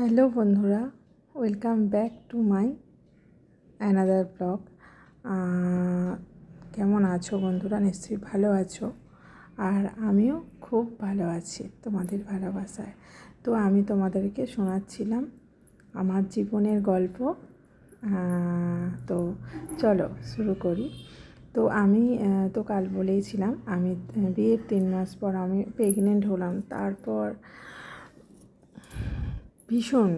Hello বন্ধুরা, welcome back to my another blog. কেমন আছো বন্ধুরা? নিশ্চয়ই ভালো আছো। আর আমিও খুব ভালো আছি তোমাদের ভালোবাসায়। তো আমি তোমাদেরকে শোনাচ্ছিলাম আমার জীবনের গল্প। তো চলো শুরু করি। তো আমি তো কাল বলেইছিলাম, আমি বিয়ের তিন মাস পর আমি প্রেগনেন্ট হলাম। তারপর ভীষণ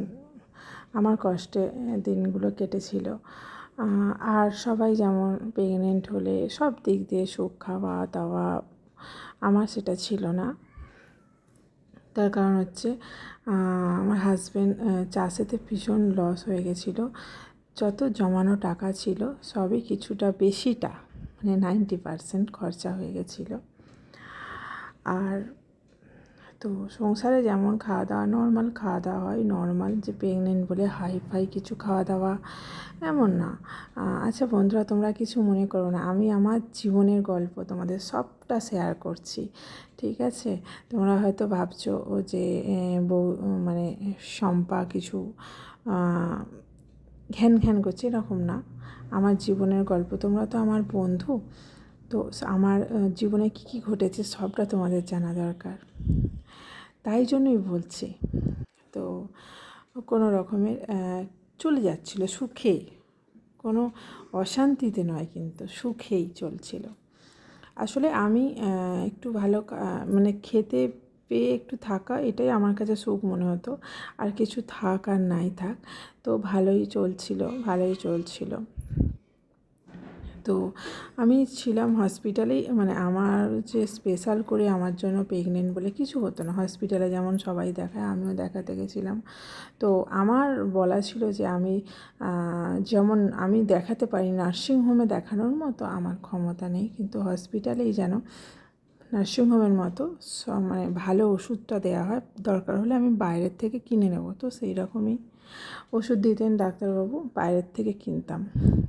আমার কষ্টে দিনগুলো কেটেছিল। আর সবাই যেমন প্রেগনেন্ট হলে সব দিক দিয়ে সুখ খাওয়া দাওয়া আমার সেটা ছিল না। তার কারণ হচ্ছে আমার হাজব্যান্ড চাষেতে ভীষণ লস হয়ে গেছিল। যত জমানো টাকা ছিল, সবই কিছুটা বেশিটা মানে নাইনটি পারসেন্ট খরচা হয়ে গেছিল। আর তো সংসারে যেমন খাওয়া দাওয়া নর্মাল খাওয়া দাওয়া হয় নর্মাল যে প্রেগনেন্ট বলে হাই ফাই কিছু খাওয়া দাওয়া, এমন না। আচ্ছা বন্ধুরা, তোমরা কিছু মনে করো না, আমি আমার জীবনের গল্প তোমাদের সবটা শেয়ার করছি, ঠিক আছে? তোমরা হয়তো ভাবছ, ও যে বউ মানে শম্পা কিছু ঘ্যান ঘ্যান করছে, এরকম না। আমার জীবনের গল্প, তোমরা তো আমার বন্ধু, তো আমার জীবনে কী কী ঘটেছে সবটা তোমাদের জানা দরকার। তাই জন্যই বলছি। তো কোনো রকমের চলে যাচ্ছিল, সুখেই। কোনো অশান্তিতে নয় কিন্তু, সুখেই চলছিল। আসলে আমি একটু ভালো মানে খেতে পেয়ে একটু থাকা, এটাই আমার কাছে সুখ মনে হতো। আর কিছু থাক আর নাই থাক, তো ভালোই চলছিল ভালোই চলছিল। তো আমি ছিলাম হসপিটালেই মানে আমার যে স্পেশাল করে আমার জন্য প্রেগনেন্ট বলে কিছু হতো না। হসপিটালে যেমন সবাই দেখায়, আমিও দেখাতে গেছিলাম। তো আমার বলা ছিল যে আমি যেমন আমি দেখাতে পারি নার্সিংহোমে দেখানোর মতো আমার ক্ষমতা নেই। কিন্তু হসপিটালেই যেন নার্সিংহোমের মতো মানে ভালো ওষুধটা দেওয়া হয়। দরকার হলে আমি বাইরের থেকে কিনে নেব। তো সেই রকমই ওষুধ দিতেন ডাক্তারবাবু, বাইরের থেকে কিনতাম।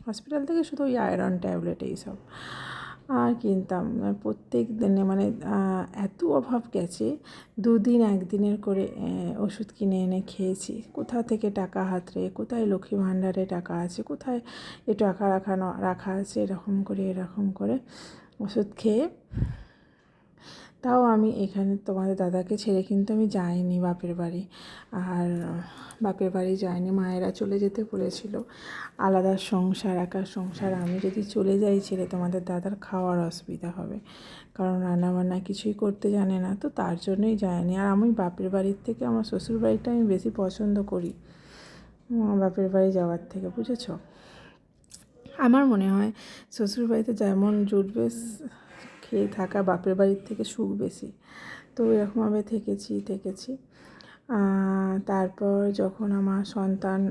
হসপিটাল থেকে শুধু ওই আয়রন ট্যাবলেট এইসব আর কিনতাম। আর প্রত্যেক দিনে মানে এত অভাব গেছে, দুদিন একদিনের করে ওষুধ কিনে এনে খেয়েছি। কোথা থেকে টাকা হাতড়ে কোথায় লক্ষ্মী ভাণ্ডারে টাকা আছে, কোথায় এ টাকা রাখানো, রাখা আছে, এরকম করে এরকম করে ওষুধ খেয়ে তাও আমি এখানে তোমাদের দাদাকে ছেড়ে কিন্তু আমি যাইনি বাপের বাড়ি। আর বাপের বাড়ি যাইনি, মায়েরা চলে যেতে বলেছিল। আলাদা সংসার একা সংসার। আমি যদি চলে যাই ছেড়ে, তোমাদের দাদার খাওয়ার অসুবিধা হবে। কারণ রান্নাবান্না কিছুই করতে জানে না, তো তার জন্যই যায়নি। আর আমি বাপের বাড়ির থেকে, আমার শ্বশুর বাড়িটা আমি বেশি পছন্দ করি। বাপের বাড়ি যাওয়ার থেকে, বুঝেছ? আমার মনে হয় শ্বশুরবাড়িতে যেমন জুট বেশ খেয়ে থাকা বাপের বাড়ির থেকে সুখ বেশি। তো এরকমভাবে থেকেছি থেকেছি। তারপর যখন আমার সন্তান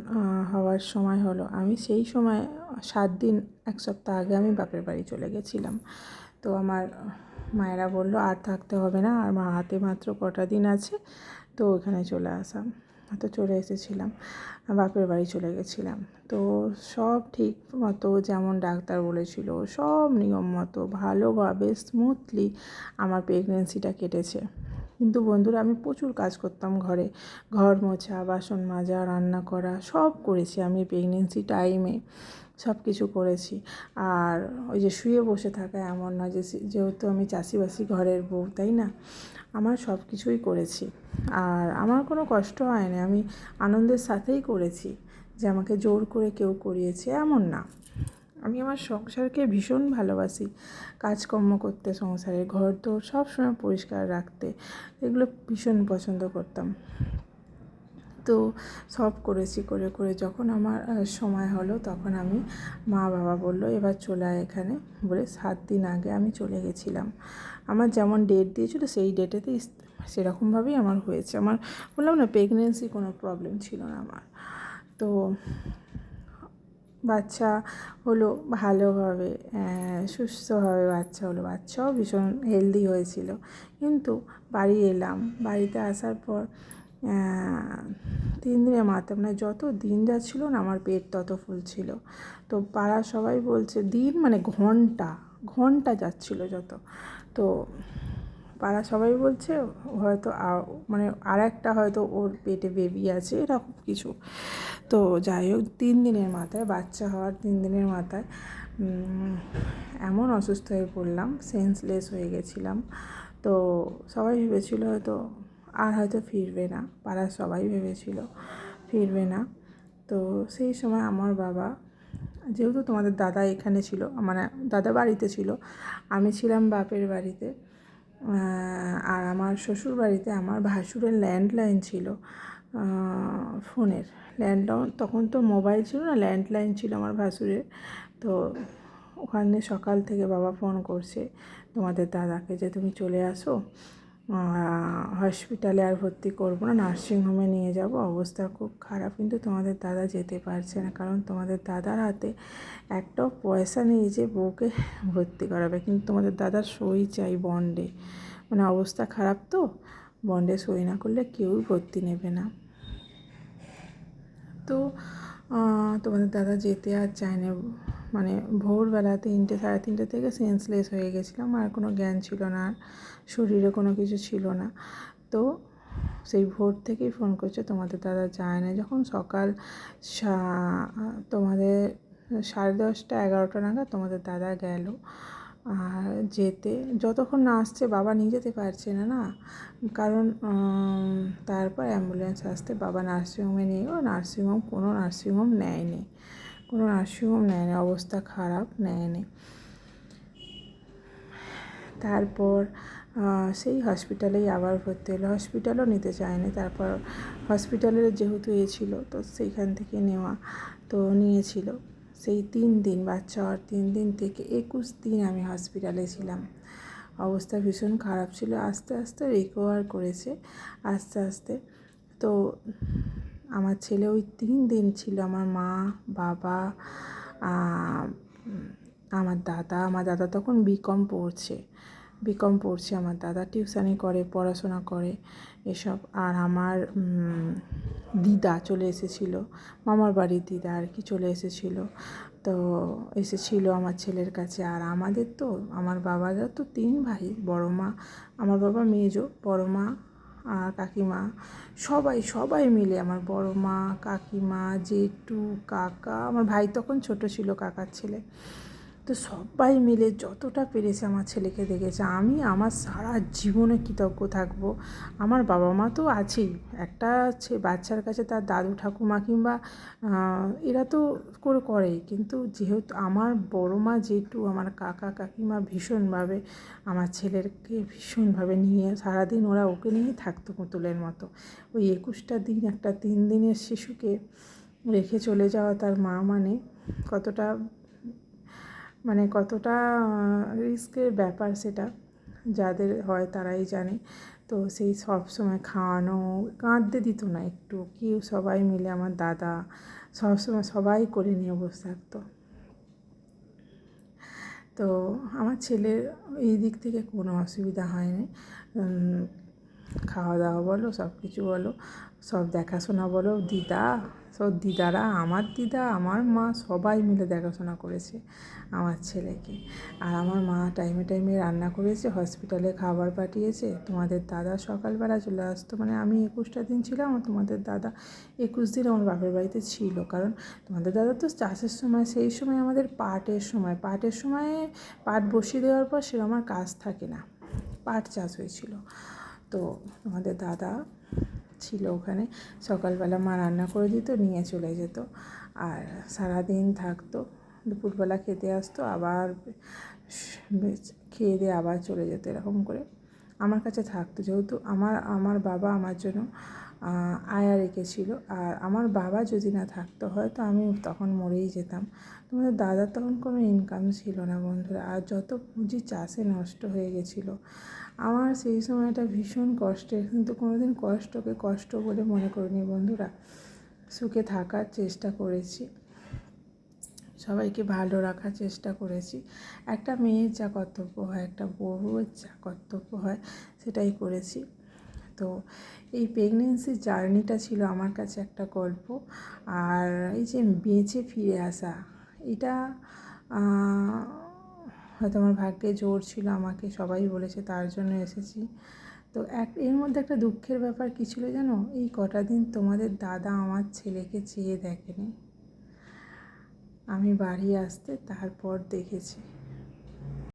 হওয়ার সময় হলো, আমি সেই সময় সাত দিন, এক সপ্তাহ আগে আমি বাপের বাড়ি চলে গেছিলাম। তো আমার মায়েরা বলল, আর থাকতে হবে না, আর মা হাতে মাত্র কটা দিন আছে, তো ওখানে চলে আসা। তো চলে এসেছিলাম, বাপের বাড়ি চলে গেছিলাম। তো সব ঠিক মতো যেমন ডাক্তার বলেছিল, সব নিয়ম মতো ভালোভাবে স্মুথলি আমার প্রেগনেন্সিটা কেটেছে। কিন্তু বন্ধুরা আমি প্রচুর কাজ করতাম ঘরে। ঘর মোছা, বাসন মাজা, রান্না করা সব করেছি আমি প্রেগনেন্সি টাইমে সব কিছু করেছি। আর ওই যে শুয়ে বসে থাকা এমন নয় যে যেহেতু আমি চাষিবাসি ঘরের বউ, তাই না? আমার সব কিছুই করেছি। আর আমার কোনো কষ্ট হয়নি, আমি আনন্দের সাথেই করেছি যে আমাকে জোর করে কেউ করিয়েছে, এমন না। আমি আমার সংসারকে ভীষণ ভালোবাসি। কাজকর্ম করতে সংসারে ঘর দোর সবসময় পরিষ্কার রাখতে, এগুলো ভীষণ পছন্দ করতাম। তো সব করেছি, করে করে যখন আমার সময় হলো তখন আমি মা বাবা বলল, এবার চলে আয় এখানে। বলে সাত দিন আগে আমি চলে গেছিলাম। আমার যেমন ডেট দিয়েছিল সেই ডেটেতেই সেরকমভাবেই আমার হয়েছে। আমার বললাম না প্রেগনেন্সি কোনো প্রবলেম ছিল না আমার। তো বাচ্চা হলো ভালোভাবে সুস্থভাবে বাচ্চা হলো। বাচ্চাও ভীষণ হেলদি হয়েছিল। কিন্তু বাড়ি এলাম। বাড়িতে আসার পর তিন দিনে মাথা মানে যত দিন যাচ্ছিল না, আমার পেট তত ফুলছিল তো পাড়ার সবাই বলছে, দিন মানে ঘণ্টা ঘণ্টা যাচ্ছিল যত। তো পাড়া সবাই বলছে, হয়তো মানে আর একটা হয়তো ওর পেটে বেবি আছে, এরকম কিছু। তো যাই হোক, তিন দিনের মাথায়, বাচ্চা হওয়ার তিন দিনের মাথায় এমন অসুস্থ হয়ে পড়লাম সেন্সলেস হয়ে গেছিলাম। তো সবাই ভেবেছিল হয়তো, আর হয়তো ফিরবে না, পাড়ার সবাই ভেবেছিল ফিরবে না। তো সেই সময় আমার বাবা, যেহেতু তোমাদের দাদা এখানে ছিল মানে দাদা বাড়িতে ছিল, আমি ছিলাম বাপের বাড়িতে আর আমার শ্বশুর বাড়িতে আমার ভাসুরের ল্যান্ডলাইন ছিল ফোনের। ল্যান্ডলাইন, তখন তো মোবাইল ছিল না, ল্যান্ডলাইন ছিল আমার ভাসুরের। তো ওখানে সকাল থেকে বাবা ফোন করছে তোমাদের দাদাকে যে তুমি চলে আসো। হসপিটালে আর ভর্তি করব না নার্সিংহোমে নিয়ে যাব। অবস্থা খুব খারাপ, কিন্তু তোমাদের দাদা যেতে পারছে না, কারণ তোমাদের দাদার হাতে একটাও পয়সা নেই যে বউকে ভর্তি করাবে। কিন্তু তোমাদের দাদার সই চাই বন্ডে মানে অবস্থা খারাপ তো বন্ডে সই না করলে কেউই ভর্তি নেবে না। তো তোমাদের দাদা যেতে আর চায় না। মানে ভোরবেলা তিনটে, সাড়ে তিনটে থেকে সেন্সলেস হয়ে গেছিলাম। আর কোনো জ্ঞান ছিল না, আর শরীরে কোনো কিছু ছিল না। তো সেই ভোর থেকেই ফোন করছে, তোমাদের দাদা যায় না যখন সকাল তোমাদের সাড়ে দশটা, এগারোটা নাগাদ তোমাদের দাদা গেল। আর যেতে, যতক্ষণ না আসছে, বাবা নিয়ে যেতে পারছে না না? কারণ তারপর অ্যাম্বুলেন্স আসতে বাবা নার্সিংহোমে নিয়ে গেলো। নার্সিংহোম কোনো নার্সিংহোম নেয়নি। কোনো নার্সিংহোম নেয়নি অবস্থা খারাপ, নেয় নেয়নি তারপর সেই হসপিটালেই আবার ভর্তি হলো। হসপিটালও নিতে চায়নি। তারপর হসপিটালের যেহেতু এ ছিল, তো সেইখান থেকে নেওয়া, তো নিয়েছিল। সেই তিন দিন, বাচ্চা হওয়ার তিন দিন থেকে একুশ দিন আমি হসপিটালে ছিলাম। অবস্থা ভীষণ খারাপ ছিল। আস্তে আস্তে রিকভার করেছে, আস্তে আস্তে। তো আমার ছেলে ওই তিন দিন ছিল, আমার মা, বাবা আমার দাদা। আমার দাদা তখন বিকম পড়ছে বিকম পড়ছে আমার দাদা। টিউশনি করে, পড়াশোনা করে, এসব। আর আমার দিদা চলে এসেছিল, মামার বাড়ির দিদা আর কি চলে এসেছিল। তো এসেছিল আমার ছেলের কাছে। আর আমাদের তো, আমার বাবারা তো তিন ভাই, বড় মা, আমার বাবা মেজো, বড় মা আর কাকিমা, সবাই সবাই মিলে আমার বড় মা, কাকিমা, জেঠু, কাকা, আমার ভাই তখন ছোট ছিল, কাকার ছেলে। তো সবাই মিলে যতটা পেরেছে আমার ছেলেকে দেখেছে, আমি আমার সারা জীবনে কৃতজ্ঞ থাকব। আমার বাবা মা তো আছেই, একটা বাচ্চার কাছে তার দাদু, ঠাকুমা কিংবা এরা তো করে করেই। কিন্তু যেহেতু আমার বড় মা জেঠু আমার কাকা, কাকিমা ভীষণভাবে আমার ছেলেরকে ভীষণভাবে নিয়ে, সারাদিন ওরা ওকে নিয়েই থাকতো পুতুলের মতো। ওই একুশটা দিন, একটা তিন দিনের শিশুকে রেখে চলে যাওয়া তার মা মানে কতটা মানে কতটা রিস্কের ব্যাপার সেটা, যাদের হয় তারাই জানে। তো সেই সব সময় খাওয়ানো, কাঁদতে দিত না একটু কেউ সবাই মিলে আমার দাদা, সব সময় সবাই করে নিয়ে বসে থাকতো। তো আমার ছেলের এই দিক থেকে কোনো অসুবিধা হয়নি। খাওয়া দাওয়া বলো সব কিছু বলো, সব দেখাশোনা বলো, দিদা সব দিদারা, আমার দিদা, আমার মা সবাই মিলে দেখাশোনা করেছে আমার ছেলেকে। আর আমার মা টাইমে টাইমে রান্না করেছে, হসপিটালে খাবার পাঠিয়েছে। তোমাদের দাদা সকালবেলা চলে আসতো মানে আমি একুশটা দিন ছিলাম আর তোমাদের দাদা একুশ দিন আমার বাপের বাড়িতে ছিল। কারণ তোমাদের দাদা তো চাষের সময়, সেই সময় আমাদের পাটের সময়। পাটের সময়ে পাট বসিয়ে দেওয়ার পর সেরকম আর কাজ থাকে না। পাট চাষ হয়েছিল। তো আমাদের দাদা ছিল ওখানে। সকালবেলা মা রান্না করে দিত, নিয়ে চলে যেত। আর সারাদিন থাকতো, দুপুরবেলা খেতে আসতো, আবার খেয়ে দিয়ে আবার চলে যেত এরকম করে। আমার কাছে থাকতো। যেহেতু আমার আমার বাবা আমার জন্য আয়া রেখেছিল। আর আমার বাবা যদি না থাকতো হয়তো আমি তখন মরেই যেতাম। তোমাদের দাদার তখন কোনো ইনকাম ছিল না বন্ধুরা। আর যত পুঁজি চাষে নষ্ট হয়ে গেছিল, আমার সেই সময়টা ভীষণ কষ্টের। কিন্তু কোনোদিন কষ্টকে কষ্ট বলে মনে করিনি বন্ধুরা। সুখে থাকার চেষ্টা করেছি। সবাইকে ভালো রাখার চেষ্টা করেছি। একটা মেয়ের যা কর্তব্য হয়, একটা বউয়ের যা কর্তব্য হয়, সেটাই করেছি। তো এই প্রেগনেন্সির জার্নিটা ছিল আমার কাছে একটা গল্প। আর এই যে বেঁচে ফিরে আসা, এটা হয়তো আমার ভাগ্যে জোর ছিল, আমাকে সবাই বলেছে, তার জন্য এসেছি। তো এক, এর মধ্যে একটা দুঃখের ব্যাপার কী ছিল জানো? এই কটা দিন তোমাদের দাদা আমার ছেলেকে চেয়ে দেখেনি। আমি বাড়ি আসতে তারপর দেখেছি।